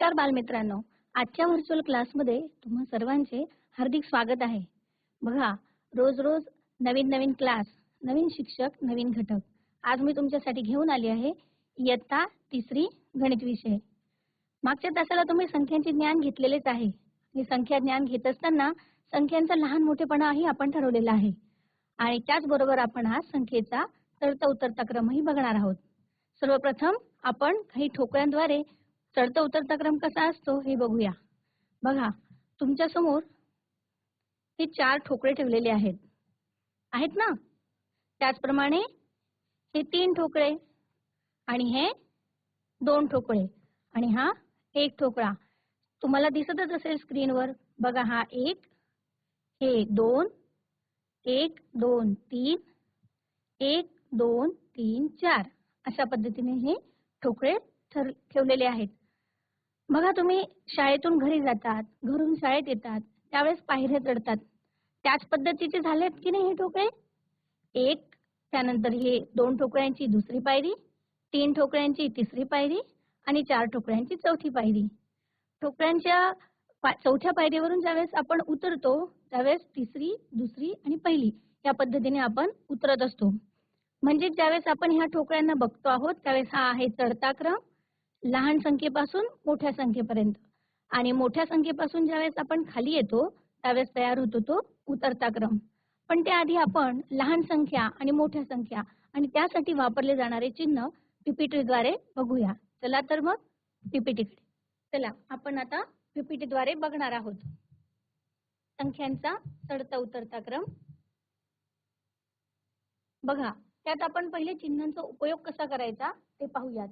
नमस्कार बालमित्रांनो. आजच्या व्हर्च्युअल क्लासमध्ये तुम्हा सर्वांचे हार्दिक स्वागत आहे. बघा रोज रोज नवीन नवीन क्लास नवीन शिक्षक नवीन घटक. आज मी तुमच्यासाठी घेऊन आली आहे इयत्ता तिसरी गणित विषय. मागच्या तासाला तुम्ही संख्यांचे ज्ञान घेतलेलेच आहे. आणि संख्या ज्ञान घेत असताना संख्यांचा लहान मोठेपणाही आपण ठरवलेला आहे. आणि त्याचबरोबर आपण आज संख्येचा चढता उतरता क्रमही बघणार आहोत. सर्वप्रथम आपण काही ठोकळ्यांद्वारे चढता उतरता क्रम कसा असतो हे बघूया. बघा तुमच्यासमोर हे चार ठोकळे ठेवलेले आहेत. आहेत ना? त्याचप्रमाणे हे तीन ठोकळे आणि हे दोन ठोकळे आणि हा एक ठोकळा. तुम्हाला दिसतच असेल स्क्रीनवर. बघा हा एक हे दोन एक दोन तीन एक दोन तीन चार. अशा पद्धतीने हे ठोकळे ठर ठेवलेले आहेत. बघा तुम्ही शाळेतून घरी जातात घरून शाळेत येतात त्यावेळेस पायऱ्या चढतात. त्याच पद्धतीचे झालेत की नाही हे ठोकळे? एक त्यानंतर हे दोन ठोकळ्यांची दुसरी पायरी तीन ठोकळ्यांची तिसरी पायरी आणि चार ठोकळ्यांची चौथी पायरी. ठोकळ्यांच्या पा- चौथ्या पायरीवरून ज्यावेळेस आपण उतरतो त्यावेळेस तिसरी दुसरी आणि पहिली या पद्धतीने आपण उतरत असतो. म्हणजे ज्यावेळेस आपण ह्या ठोकळ्यांना बघतो आहोत त्यावेळेस हा आहे चढता क्रम. लहान संख्येपासून मोठ्या संख्येपर्यंत. आणि मोठ्या संख्येपासून ज्यावेळेस आपण खाली येतो त्यावेळेस तयार होतो तो उतरता क्रम. पण त्याआधी आपण लहान संख्या आणि मोठ्या संख्या आणि त्यासाठी वापरले जाणारे चिन्ह पीपीटीद्वारे द्वारे बघूया. चला तर मग पीपीटीकडे. चला आपण आता पीपीटीद्वारे द्वारे बघणार आहोत. संख्यांचा चढता उतरता क्रम. बघा त्यात आपण पहिले चिन्हांचा उपयोग कसा करायचा ते पाहूयात.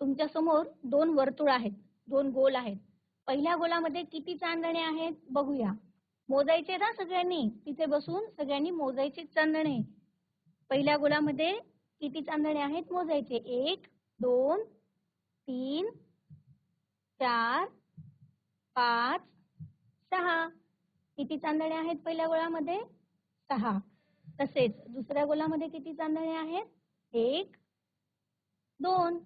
तुमच्यासमोर दोन वर्तुळ आहेत दोन गोल आहेत. पहिल्या गोलामध्ये किती चांदणे आहेत बघूया. मोजायचे ना सगळ्यांनी? तिथे बसून सगळ्यांनी मोजायचे चांदणे. पहिल्या गोलामध्ये किती चांदणे आहेत मोजायचे? एक दोन तीन चार पाच सहा. किती चांदणे आहेत पहिल्या गोळामध्ये सहा. तसेच दुसऱ्या गोलामध्ये किती चांदणे आहेत? एक दोन.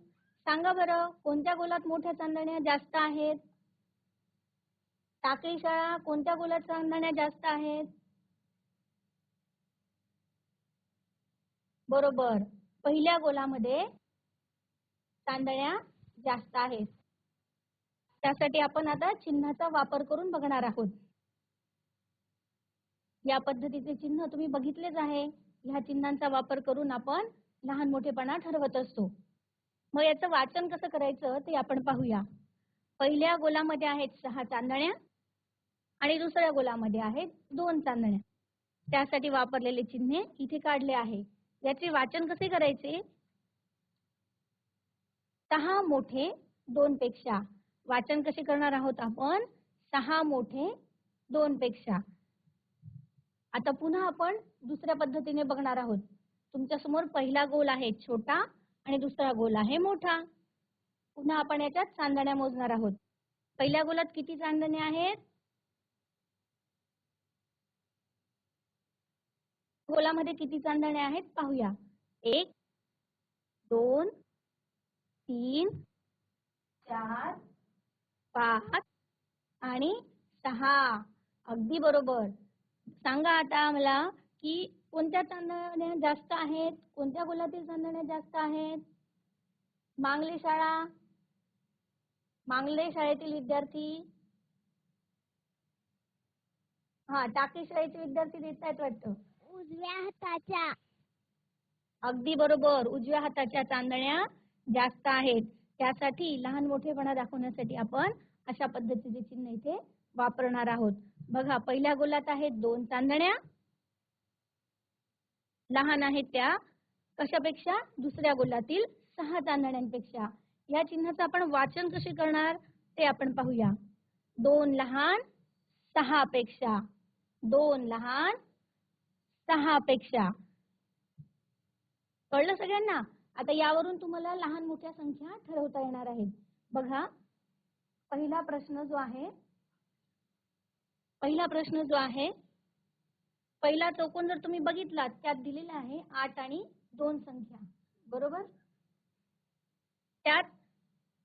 सांगा बरं कोणत्या गोलात मोठ्या चांदण्या जास्त आहेत? टाकळी शाळा कोणत्या गोलात चांदण्या जास्त आहेत? बरोबर. पहिल्या गोलामध्ये चांदण्या जास्त आहेत. त्यासाठी आपण आता चिन्हाचा वापर करून बघणार आहोत. या पद्धतीचे चिन्ह तुम्ही बघितलेच आहे. ह्या चिन्हांचा वापर करून आपण लहान मोठेपणा ठरवत असतो. मग याचं वाचन कसं करायचं ते आपण पाहूया. पहिल्या गोलामध्ये आहेत सहा चांदण्या आणि दुसऱ्या गोलामध्ये आहेत दोन चांदण्या. त्यासाठी वापरलेले चिन्हे इथे काढले आहे. याचे वाचन कसे करायचे? सहा मोठे दोन पेक्षा. वाचन कसे करणार आहोत आपण? सहा मोठे दोन पेक्षा. आता पुन्हा आपण दुसऱ्या पद्धतीने बघणार आहोत. तुमच्यासमोर पहिला गोल आहे छोटा आणि दुसरा गोल आहे मोठा. पुन्हा आपण याच्यात चांदण्या मोजणार आहोत. पहिल्या गोलात किती चांदणे आहेत? गोलामध्ये किती चांदणे आहेत पाहूया. एक दोन तीन चार पाच आणि सहा. अगदी बरोबर. सांगा आता मला की कोणत्या चांदण्या जास्त आहेत? कोणत्या गोलातील चांदण्या जास्त आहेत? मांगले शाळा? मांगले शाळेतील विद्यार्थी? हा टाकी शाळेचे विद्यार्थी देत आहेत वाटतं. उजव्या हाताच्या. अगदी बरोबर. उजव्या हाताच्या चांदण्या जास्त आहेत. त्यासाठी लहान मोठेपणा दाखवण्यासाठी आपण अशा पद्धतीचे चिन्ह इथे वापरणार आहोत. बघा पहिल्या गोलात आहेत दोन चांदण्या. लहान आहेत त्या. कशापेक्षा? दुसऱ्या गोलातील सहा चांदण्यांपेक्षा या चिन्हाचं आपण वाचन कसे करणार? ते आपण पाहूया. दोन लहान सहा पेक्षा दोन लहान सहा पेक्षा कळलं सगळ्यांना? आता यावरून तुम्हाला लहान मोठ्या संख्या ठरवता येणार आहेत. बघा पहिला प्रश्न जो आहे पहिला प्रश्न जो आहे पहिला चौकोन जर तुम्ही बघितलात त्यात दिलेला आहे आठ आणि दोन संख्या. बरोबर? त्यात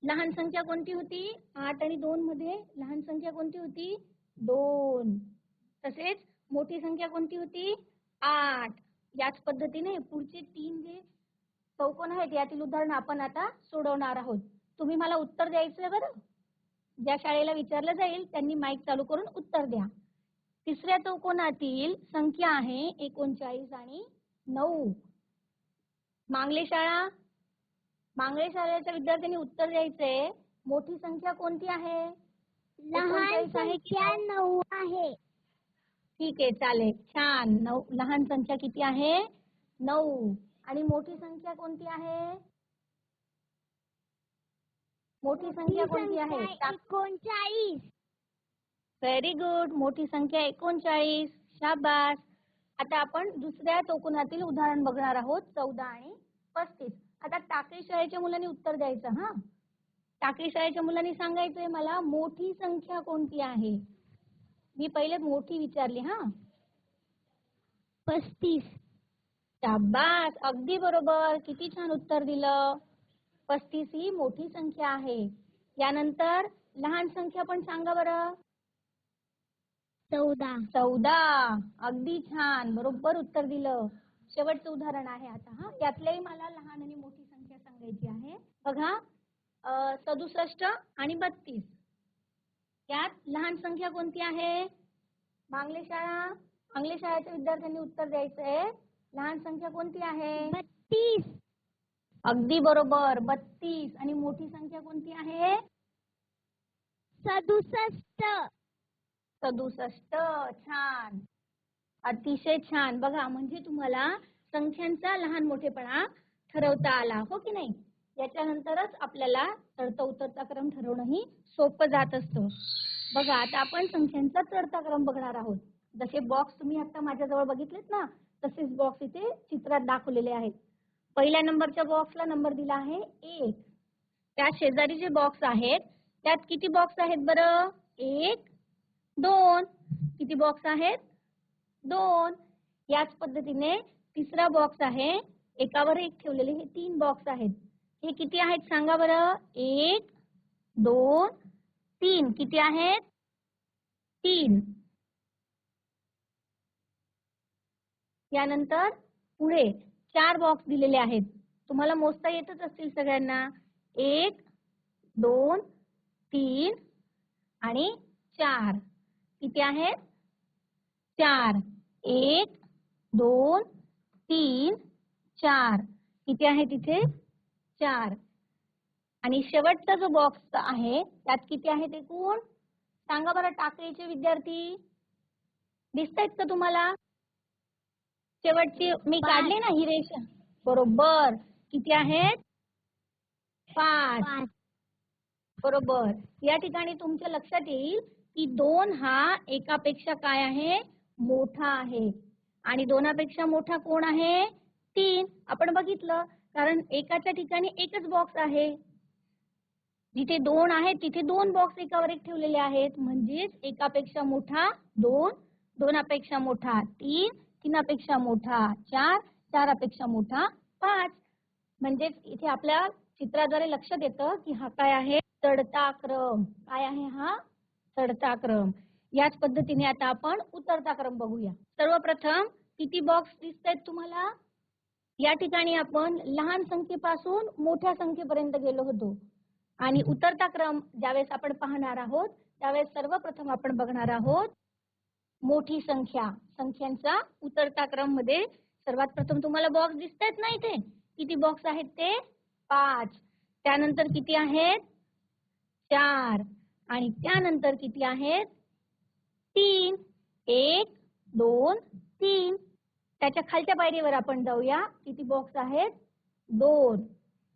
लहान संख्या कोणती होती? आठ आणि दोन मध्ये लहान संख्या कोणती होती? दोन. तसेच मोठी संख्या कोणती होती? आठ. याच पद्धतीने पुढचे तीन जे चौकोन आहेत यातील उदाहरण आपण आता सोडवणार आहोत. तुम्ही मला उत्तर द्यायचं बरं? ज्या शाळेला विचारलं जाईल त्यांनी माईक चालू करून उत्तर द्या. तिसऱ्या चौकोनातील संख्या आहे एकोणचाळीस आणि नऊ. मांगले शाळा मांगले शाळेच्या विद्यार्थ्यांनी उत्तर द्यायचंय मोठी संख्या कोणती आहे? लहान एकोणचाळीस आहे की संख्या नऊ? नऊ आहे. ठीक आहे चालेल. छान. नऊ लहान संख्या किती आहे? नऊ. आणि मोठी संख्या कोणती आहे? मोठी संख्या कोणती आहे? एकोणचाळीस. व्हेरी गुड मोठी संख्या एकोणचाळीस. शाबास. आता आपण दुसऱ्या चौकोनातील उदाहरण बघणार आहोत. चौदा आणि पस्तीस. आता टाकळी शाळेच्या मुलांनी उत्तर द्यायचं हा? टाकळी शाळेच्या मुलांनी सांगायचंय मला मोठी संख्या कोणती आहे? मी पहिले मोठी विचारली हा? पस्तीस. शाबास. अगदी बरोबर. किती छान उत्तर दिलं. पस्तीस ही मोठी संख्या आहे. यानंतर लहान संख्या पण सांगा बरं. चौदा. चौदा. अगदी छान. बरोबर उत्तर दिलं. शेवटचं उदाहरण आहे आता हा. यातलंही मला लहान आणि मोठी संख्या सांगायची आहे. बघा. सदुसष्ट आणि बत्तीस. यात लहान संख्या कोणती आहे? मांगले शाळा. मांगले शाळेच्या विद्यार्थ्यांनी उत्तर द्यायचंय. लहान संख्या कोणती आहे? बत्तीस. अगदी बरोबर. बत्तीस. आणि मोठी संख्या कोणती आहे? सदुसष्ट. सदुसष्ट छान. अतिशय छान. बघा म्हणजे तुम्हाला संख्यांचा लहान मोठेपणा ठरवता आला हो की नाही? याच्यानंतरच आपल्याला चढता उतरता क्रम ठरवणंही सोपं जात असतं. बघा आता आपण संख्यांचा चढता क्रम बघणार आहोत. जसे बॉक्स तुम्ही आता माझ्याजवळ बघितलेत ना तसेच बॉक्स इथे चित्रात दाखवलेले आहेत. पहिल्या नंबरच्या बॉक्सला नंबर दिला आहे एक. त्या शेजारी जे बॉक्स आहेत त्यात किती बॉक्स आहेत बरं? एक दोन. किती बॉक्स आहेत? दोन. याच पद्धतीने तिसरा बॉक्स आहे. एकावर एक ठेवलेले हे तीन बॉक्स आहेत. हे किती आहेत सांगा बरं? एक दोन तीन. किती आहेत? तीन. यानंतर पुढे चार बॉक्स दिलेले आहेत. तुम्हाला मोजता येतच असतील सगळ्यांना. एक दोन तीन आणि चार. किती आहेत? चार. एक दोन तीन चार. किती आहे तिथे चार. आणि शेवटचा जो बॉक्स आहे त्यात किती आहेत एकूण? सांगा बरं टाकळीचे विद्यार्थी. दिसतायत का तुम्हाला? शेवटची मी. काढली ना ही रेषा. बरोबर. किती आहेत? पाच. पाच. बरोबर. या ठिकाणी तुमच्या लक्षात येईल की दोन हा एकापेक्षा काय आहे? मोठा आहे. आणि दोनापेक्षा मोठा कोण आहे? तीन. आपण बघितलं. कारण एकाच्या ठिकाणी एकच बॉक्स आहे. जिथे दोन आहेत तिथे दोन बॉक्स एकावर एक ठेवलेले आहेत. म्हणजेच एकापेक्षा मोठा दोन दोनापेक्षा मोठा तीन तीनापेक्षा मोठा चार चारापेक्षा मोठा पाच. म्हणजेच इथे आपल्या चित्राद्वारे लक्षात येतं की हा काय आहे? चढता क्रम. काय आहे हा? चढता क्रम. याच पद्धतीने आता आपण उतरता क्रम बघूया. सर्वप्रथम किती बॉक्स दिसत आहेत तुम्हाला? या ठिकाणी आपण लहान संख्येपासून मोठ्या संख्येपर्यंत गेलो होतो. आणि उतरता क्रम ज्यावेळेस आपण पाहणार आहोत त्यावेळेस सर्वप्रथम आपण बघणार आहोत मोठी संख्या. संख्यांचा उतरता क्रममध्ये सर्वात प्रथम तुम्हाला बॉक्स दिसत आहेत ना इथे? किती बॉक्स आहेत ते? पाच. त्यानंतर किती आहेत? चार. आणि त्यानंतर किती आहेत? तीन एक दोन तीन. त्याच्या खालच्या पायरीवर आपण जाऊया. किती बॉक्स आहेत? दोन.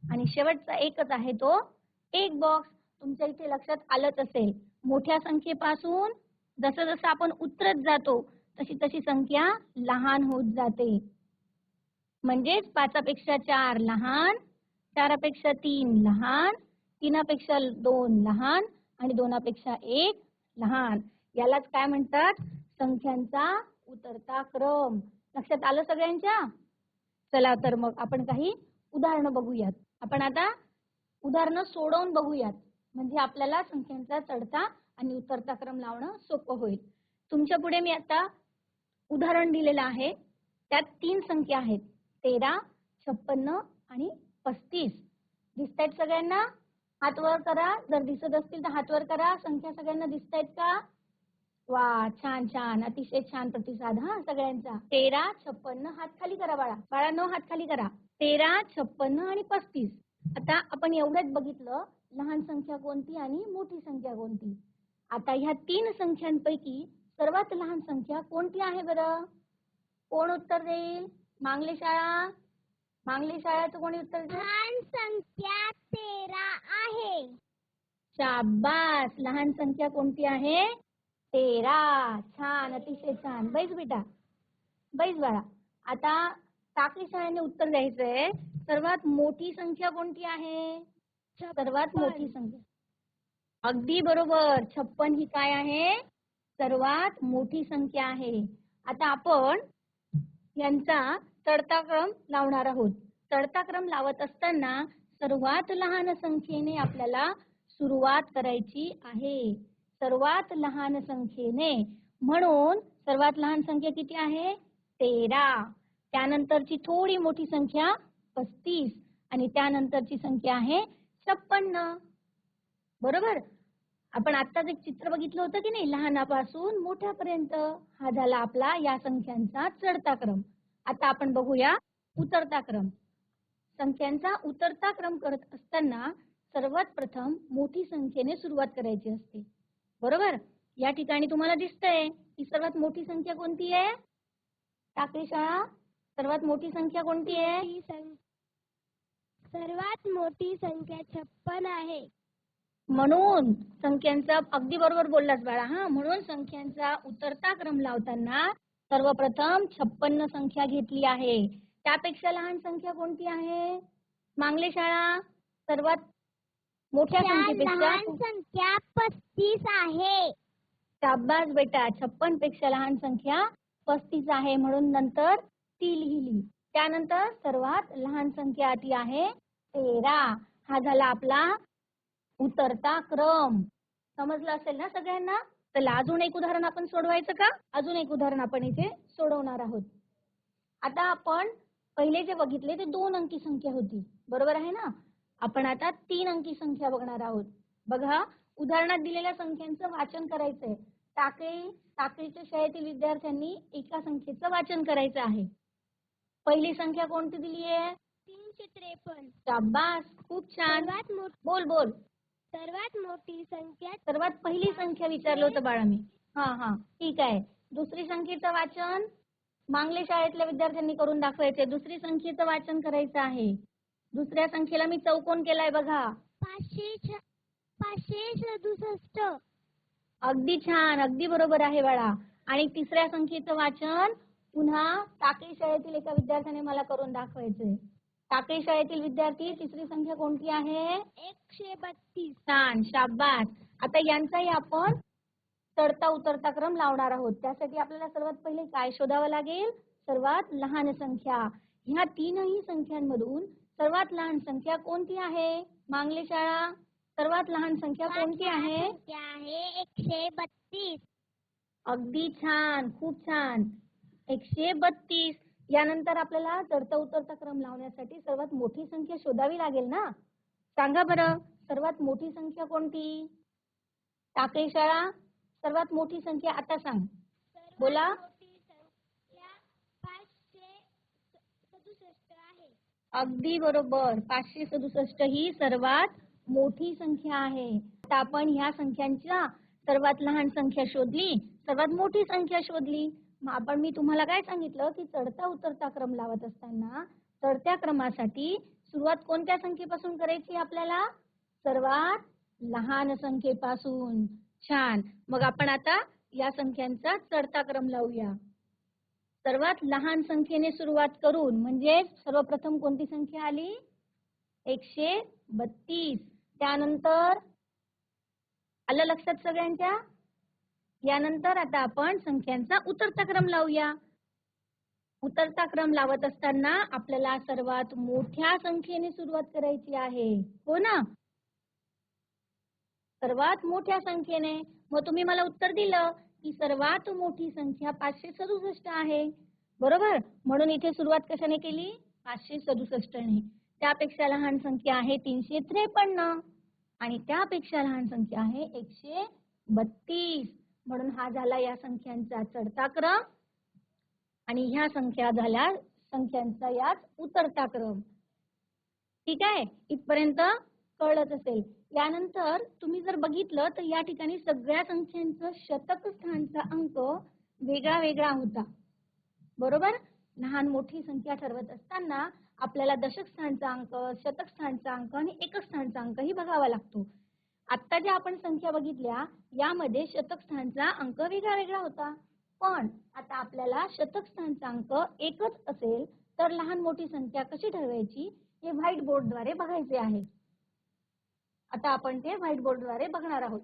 आणि शेवटचा एकच आहे तो. एक बॉक्स तुमच्या इथे लक्षात आलंच असेल. मोठ्या संख्येपासून जसं जसं आपण उतरत जातो तशी तशी संख्या लहान होत जाते. म्हणजेच पाचापेक्षा चार लहान चारापेक्षा तीन लहान तीनापेक्षा दोन लहान आणि दोनापेक्षा एक लहान. यालाच काय म्हणतात? संख्यांचा उतरता क्रम. लक्षात आलं सगळ्यांच्या? चला तर मग आपण काही उदाहरणं बघूयात. आपण आता उदाहरणं सोडवून बघूयात. म्हणजे आपल्याला संख्यांचा चढता आणि उतरता क्रम लावणं सोपं होईल. तुमच्यापुढे मी आता उदाहरण दिलेलं आहे. त्यात तीन संख्या आहेत. तेरा छप्पन्न आणि पस्तीस. दिसतायत सगळ्यांना? हात वर करा. जर दिसत असतील तर हात वर करा. संख्या सगळ्यांना दिसतायत का? वा छान छान. अतिशय छान प्रतिसाद हा सगळ्यांचा. तेरा छप्पन्न हात खाली करा बाळा. बाळा नऊ हात खाली करा. तेरा छप्पन्न आणि पस्तीस. आता आपण एवढ्यात बघितलं लहान संख्या कोणती आणि मोठी संख्या कोणती? आता ह्या तीन संख्यांपैकी सर्वात लहान संख्या कोणती आहे बरं? कोण उत्तर देईल? मांगले शाळा? मांगले शाळाचं कोणी उत्तर लहान संख्या तेरा आहे. शाबास! लहान संख्या कोणती आहे? तेरा. छान अतिशय छान. बैस बेटा. बैस बाळा. आता टाकळी शाळेने उत्तर द्यायचंय. सर्वात मोठी संख्या कोणती आहे? सर्वात मोठी संख्या. अगदी बरोबर. छप्पन ही काय आहे? सर्वात मोठी संख्या आहे. आता आपण यांचा चढता क्रम लावणार आहोत. चढता क्रम लावत असताना सर्वात लहान संख्येने आपल्याला सुरुवात करायची आहे. सर्वात लहान संख्येने. म्हणून सर्वात लहान संख्या किती आहे? तेरा. त्यानंतरची थोडी मोठी संख्या पस्तीस. आणि त्यानंतरची संख्या आहे छप्पन्न. बरोबर? आपण आत्ताच एक चित्र बघितलं होतं की नाही? लहानापासून मोठ्यापर्यंत हा झाला आपला या संख्यांचा चढता क्रम आता आपण बघूया उतरता क्रम. संख्यांचा उतरता क्रम करत असताना सर्वात प्रथम मोठी संख्येने सुरुवात करायची असते. बरोबर? या ठिकाणी तुम्हाला दिसतंय की सर्वात मोठी संख्या कोणती आहे? टाकळी शाळा सर्वात मोठी संख्या कोणती आहे? ही सर्वात मोठी संख्या छप्पन आहे. म्हणून संख्यांचा अगदी बरोबर बोललास बाळा हा. म्हणून संख्यांचा उतरता क्रम लावताना सर्वप्रथम छप्पन्न संख्या घेतली आहे. त्यापेक्षा लहान संख्या कोणती आहे? मांगले शाळा सर्वात मोठ्या संख्येपेक्षा लहान संख्या पस्तीस आहे. शाबास बेटा. छप्पनपेक्षा लहान संख्या पस्तीस आहे म्हणून नंतर ती लिहिली. त्यानंतर सर्वात लहान संख्या ती आहे तेरा. हा झाला आपला उतरता क्रम. समजलं असेल ना सगळ्यांना? चला अजून एक उदाहरण आपण सोडवायचं का? अजून एक उदाहरण आपण इथे सोडवणार आहोत. आता आपण पहिले जे बघितले ते दोन अंकी संख्या होती. बरोबर आहे ना? आपण आता तीन अंकी संख्या बघणार आहोत. बघा उदाहरणात दिलेल्या संख्यांचं वाचन करायचंय. टाकळी टाकळीच्या शाळेतील विद्यार्थ्यांनी एका संख्येचं वाचन करायचं आहे. पहिली संख्या कोणती दिली आहे तीनशे त्रेपन्न. शाबास खूप छान. बोल बोल. सर्वात मोठी संख्या सर्वात पहिली संख्या विचारलं होतं बाळा मी हा हा. ठीक आहे. दुसरी संख्येचं वाचन मांगले शाळेतल्या विद्यार्थ्यांनी करून दाखवायचंय दुसरी संख्येचं वाचन करायचं आहे. दुसऱ्या संख्येला मी चौकोन केलाय बघा. पाचशे छ- पाचशे सदुसष्ट. अगदी छान. अगदी बरोबर आहे बाळा. आणि तिसऱ्या संख्येचं वाचन पुन्हा टाकळी शाळेतील एका विद्यार्थ्याने मला करून दाखवायचंय. टाकळी शाळेतील विद्यार्थी तिसरी संख्या कोणती आहे? एकशे बत्तीस. छान शाबास. आता यांचाही आपण चढता उतरता क्रम लावणार आहोत. त्यासाठी आपल्याला सर्वात पहिले काय शोधावं लागेल? सर्वात लहान संख्या. ह्या तीनही संख्यांमधून सर्वात लहान संख्या कोणती आहे? मांगले शाळा सर्वात लहान संख्या कोणती आहे एकशे बत्तीस. अगदी छान खूप छान. एकशे बत्तीस. यानंतर आपल्याला चढता उतरता क्रम लावण्यासाठी सर्वात मोठी संख्या शोधावी लागेल ना? सांगा बरं सर्वात मोठी संख्या कोणती? टाकळी शाळा सर्वात मोठी संख्या आता सांग. बोला. अगदी बरोबर. पाचशे सदुसष्ट ही सर्वात मोठी संख्या आहे. आता आपण ह्या संख्यांच्या सर्वात लहान संख्या शोधली. सर्वात मोठी संख्या शोधली. आपण मी तुम्हाला काय सांगितलं की चढता उतरता क्रम लावत असताना चढत्या क्रमासाठी सुरुवात कोणत्या संख्येपासून करायची आपल्याला? सर्वात लहान संख्येपासून. छान. मग आपण आता या संख्यांचा चढता क्रम लावूया. सर्वात लहान संख्येने सुरुवात करून म्हणजे सर्वप्रथम कोणती संख्या आली? एकशे बत्तीस. त्यानंतर आलं लक्षात सगळ्यांच्या? यानंतर आता आपण संख्यांचा उतरता क्रम लावूया. उतरता क्रम लावत असताना आपल्याला सर्वात मोठ्या संख्येने सुरुवात करायची आहे. हो ना? सर्वात मोठ्या संख्येने. मग तुम्ही मला उत्तर दिलं की सर्वात मोठी संख्या पाचशे सदुसष्ट आहे. बरोबर? म्हणून इथे सुरुवात कशाने केली? पाचशे सदुसष्टने. त्यापेक्षा लहान संख्या आहे तीनशे त्रेपन्न. आणि त्यापेक्षा लहान संख्या आहे एकशे बत्तीस. म्हणून हा झाला या संख्यांचा चढता क्रम आणि ह्या संख्या झाल्या संख्यांचा यात उतरता क्रम ठीक आहे? इथपर्यंत कळत असेल. यानंतर तुम्ही जर बघितलं तर या ठिकाणी सगळ्या संख्यांचं शतक स्थानचा अंक वेगळा वेगळा होता. बरोबर? लहान मोठी संख्या ठरवत असताना आपल्याला दशक स्थानचा अंक शतक स्थानचा अंक आणि एकक स्थानचा अंकही बघावा लागतो. आता ज्या आपण संख्या बघितल्या यामध्ये शतकस्थानचा अंक वेगळा वेगळा होता. पण आता आपल्याला शतकस्थानचा अंक एकच असेल तर लहान मोठी संख्या कशी ठरवायची हे व्हाईट बोर्डद्वारे बघायचे आहे. आता आपण ते व्हाईट बोर्डद्वारे बघणार आहोत.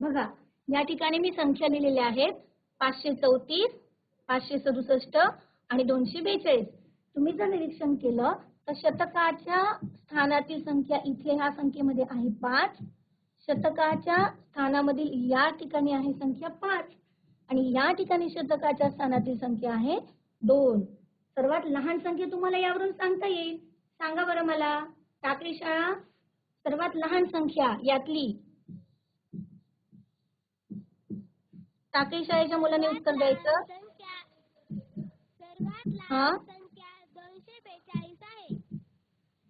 बघा या ठिकाणी मी संख्या लिहिलेल्या आहेत. पाचशे चौतीस पाचशे सदुसष्ट आणि दोनशे बेचाळीस. तुम्ही जर निरीक्षण केलं तर शतकाच्या स्थानातील संख्या इथे ह्या संख्येमध्ये आहे पाच. शतकाच्या स्थानामधील या ठिकाणी आहे संख्या पाच. आणि या ठिकाणी शतकाच्या स्थानातील संख्या आहे दोन. सर्वात लहान संख्या तुम्हाला यावरून सांगता येईल. सांगा बरं मला. टाकळी शाळा सर्वात लहान संख्या यातली. टाकळी शाळेच्या मुलांनी उत्तर द्यायचं. हा? लहान संख्या दोनशे बेचाळीस आहे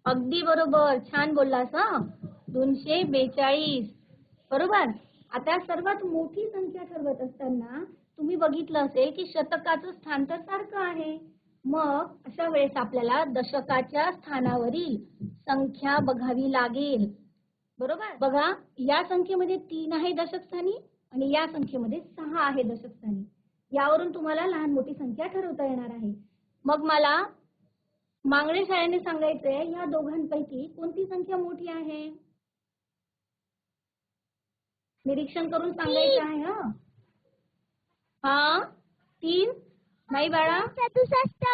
अगदी बरोबर. छान बोललास हा. दोनशे बेचाळीस. बरोबर? आता सर्वात मोठी संख्या ठरवत असताना तुम्ही बघितलं असेल की शतकाचं स्थान तर सारखं आहे. मग अशा वेळेस आपल्याला दशकाच्या स्थानावरील संख्या बघावी लागेल. बरोबर? बघा या संख्येमध्ये तीन आहे दशकस्थानी आणि या संख्येमध्ये सहा आहे दशकस्थानी. यावरून तुम्हाला लहान मोठी संख्या ठरवता येणार आहे. मग मला मांगणे शाळेने सांगायचंय या दोघांपैकी कोणती संख्या मोठी आहे? निरीक्षण करून सांगायचं आहे हा. हा? तीन? नाही बाळा. सदुसष्ट.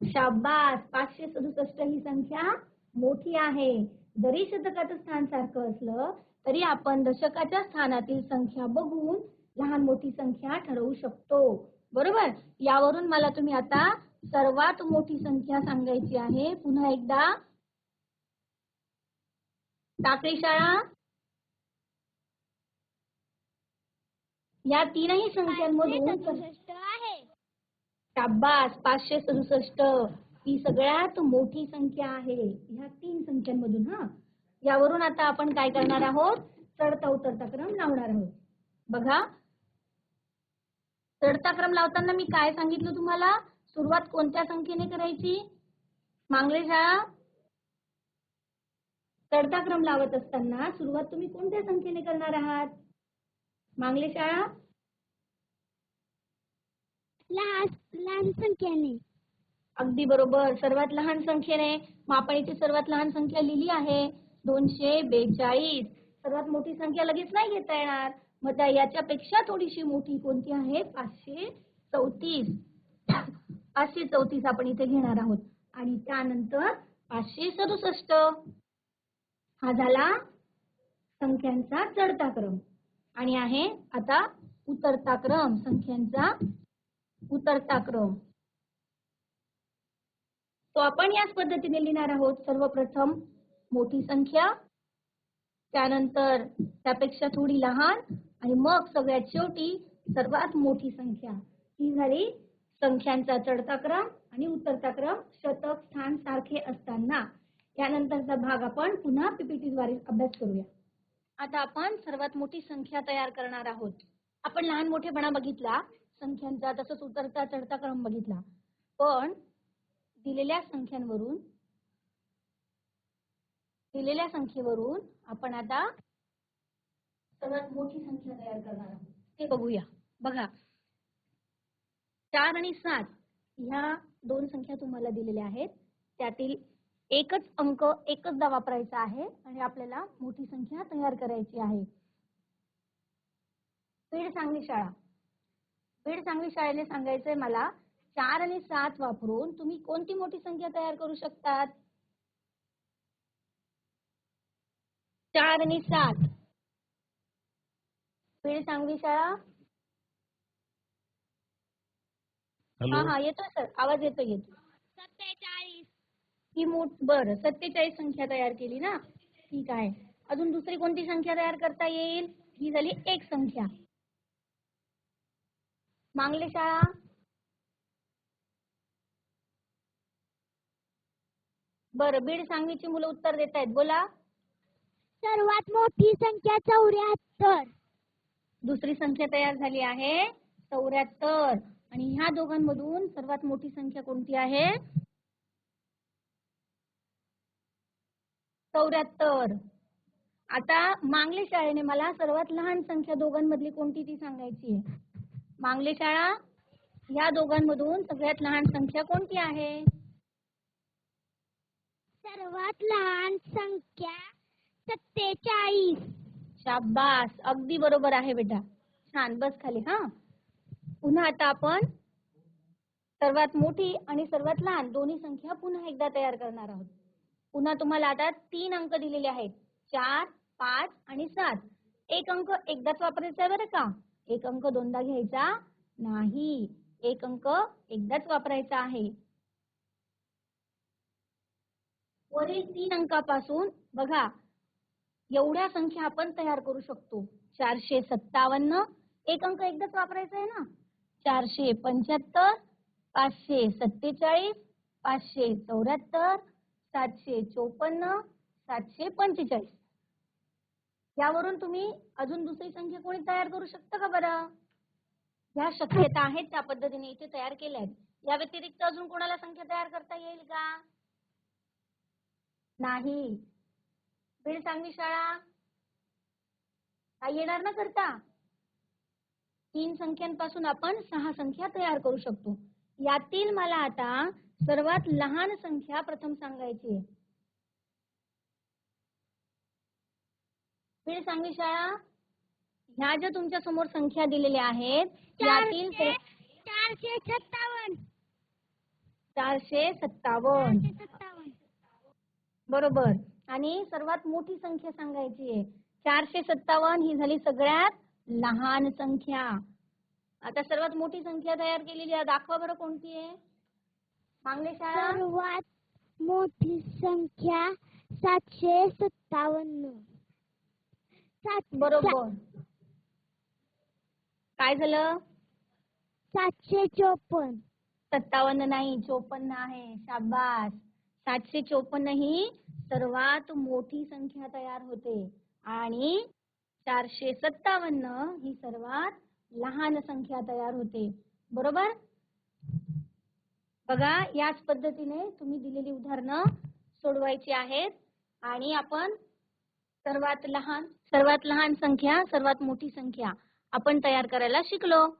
शाबास. पाचशे सदुसष्ट ही संख्या मोठी आहे. जरी शतकाचं स्थान सारखं असलं तरी आपण दशकाच्या स्थानातील संख्या बघून लहान मोठी संख्या ठरवू शकतो. बरोबर? यावरून मला तुम्ही आता सर्वात मोठी संख्या सांगायची आहे. पुन्हा एकदा. टाकळी शाळा. या तीनही संख्यांमधून शाबास पाचशे सदुसष्ट. ही सगळ्यात मोठी संख्या आहे. ह्या तीन संख्यांमधून हा. यावरून आता आपण काय करणार आहोत? चढता उतरता क्रम लावणार आहोत. बघा. चढता क्रम लावताना मी काय सांगितलं तुम्हाला? सुरुवात कोणत्या संख्येने करायची? मांगले शाळा चढता क्रम लावत असताना सुरुवात तुम्ही कोणत्या संख्येने करणार आहात? मांगले शाळा लहान लहान संख्याने. अगदी बरोबर. सर्वात लहान संख्येने. इथे सर्वात लहान संख्या लिहिली आहे. दोनशे बेचाळीस. सर्वात मोठी संख्या लगेच नाही घेता येणार. मग त्या याच्यापेक्षा थोडीशी मोठी कोणती आहे? पाचशे चौतीस. पाचशे चौतीस आपण इथे घेणार आहोत. आणि त्यानंतर पाचशे सदुसष्ट. हा झाला संख्यांचा चढता क्रम. आणि आहे आता उतरता क्रम संख्यांचा उतरता क्रम. तो आपण याच पद्धतीने लिहिणार आहोत. सर्वप्रथम मोठी संख्या त्यानंतर त्यापेक्षा थोडी लहान आणि मग सगळ्यात शेवटी सर्वात मोठी संख्या. ही झाली संख्यांचा चढता क्रम आणि उतरता क्रम शतक स्थान सारखे असताना यानंतरचा भाग आपण पुन्हा पीपीटी द्वारे अभ्यास करूया. आता आपण सर्वात मोठी संख्या तयार करणार आहोत. आपण लहान मोठेपणा बघितला संख्यांचा तसंच उतरता चढता क्रम बघितला. पण दिलेल्या संख्यांवरून दिलेल्या संख्येवरून आपण आता सर्वात मोठी संख्या तयार करणार आहोत. ते बघूया. बघा चार आणि सात ह्या दोन संख्या तुम्हाला दिलेल्या आहेत. त्यातील एकच अंक एकचदा वापरायचा आहे आणि आपल्याला मोठी संख्या तयार करायची आहे. बीड सांगली शाळा. बीड सांगली शाळेने सांगायचंय मला चार आणि सात वापरून तुम्ही कोणती मोठी संख्या तयार करू शकतात? चार आणि सात. बीड सांगली शाळा हा हॅलो? हा येतोय सर. आवाज येतोय येतो सत्तेचाळीस. ही मोठ बरं सत्तेचाळीस संख्या तयार केली ना? ठीक आहे. अजून दुसरी कोणती संख्या तयार करता येईल? ही झाली एक संख्या. मांगले शाळा. बरं बीड सांगलीची मुलं उत्तर देत आहेत. बोला. सर्वात मोठी संख्या चौऱ्याहत्तर. दुसरी संख्या तयार झाली आहे चौऱ्याहत्तर. आणि ह्या दोघांमधून सर्वात मोठी संख्या कोणती आहे? चौऱ्याहत्तर. आता मांगले शाळेने मला सर्वात लहान संख्या दोघांमधली कोणती ती सांगायची आहे? मांगले शाळा या दोघांमधून सगळ्यात लहान संख्या कोणती आहे? सर्वात लहान संख्या सत्तेचाळीस. शाबास अगदी बरोबर आहे बेटा. छान बस खाली हा. पुन्हा आता आपण सर्वात मोठी आणि सर्वात लहान दोन्ही संख्या पुन्हा एकदा तयार करणार आहोत. पुन्हा तुम्हाला आता तीन अंक दिलेले आहेत. चार पाच आणि सात. एक अंक एकदाच वापरायचा आहे बरं का? एक अंक दोनदा घ्यायचा नाही. एक अंक एकदाच वापरायचा आहे. वरील तीन अंकापासून बघा एवढ्या संख्या आपण तयार करू शकतो. चारशे सत्तावन्न. एक अंक एकदाच वापरायचा आहे ना? चारशे पंच्याहत्तर पाचशे सत्तेचाळीस पाचशे चौऱ्याहत्तर सातशे चोपन्न सातशे पंचेचाळीस. यावरून तुम्ही अजून दुसरी संख्या कोणी तयार करू शकता का बरं? ह्या शक्यता आहेत त्या पद्धतीने इथे तयार केल्या आहेत. या व्यतिरिक्त अजून कोणाला संख्या तयार करता येईल का? नाही. बीड सांगली शाळा. काय येणार ना करता? तीन संख्यांपासून आपण सहा संख्या तयार करू शकतो. यातील मला आता सर्वात लहान संख्या प्रथम सांगायची आहे. बीड सांगली शाळा. ह्या ज्या तुमच्यासमोर संख्या दिलेल्या आहेत यातील चारशे सत्तावन्न. चारशे सत्तावन्न. बरोबर. आणि सर्वात मोठी संख्या सांगायची आहे. चारशे सत्तावन्न ही झाली सगळ्यात लहान संख्या. आता सर्वात मोठी संख्या तयार केलेली आहे. दाखवा बरं कोणती आहे. मांगले शाळा. सर्वात मोठी संख्या सातशे सत्तावन्न. सात बरोबर. काय झालं? सातशे चोपन्न. सत्तावन्न नाही चोपन्न आहे. शाबास. सातशे चोपन्न ही सर्वात मोठी संख्या तयार होते. आणि चारशे सत्तावन्न ही सर्वात लहान संख्या तयार होते. बरोबर? बघा याच पद्धतीने तुम्ही दिलेली उदाहरणं सोडवायची आहेत आणि आपण सर्वात लहान सर्वात लहान संख्या सर्वात मोठी संख्या आपण तयार करायला शिकलो.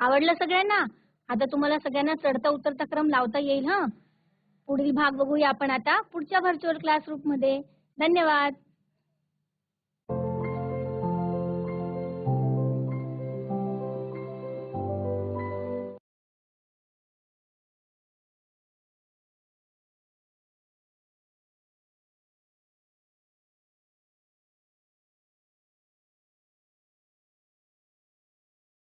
आवडलं सगळ्यांना? आता तुम्हाला सगळ्यांना चढता उतरता क्रम लावता येईल हा? पुढील भाग बघूया आपण आता पुढच्या व्हर्च्युअल क्लासरूममध्ये. धन्यवाद!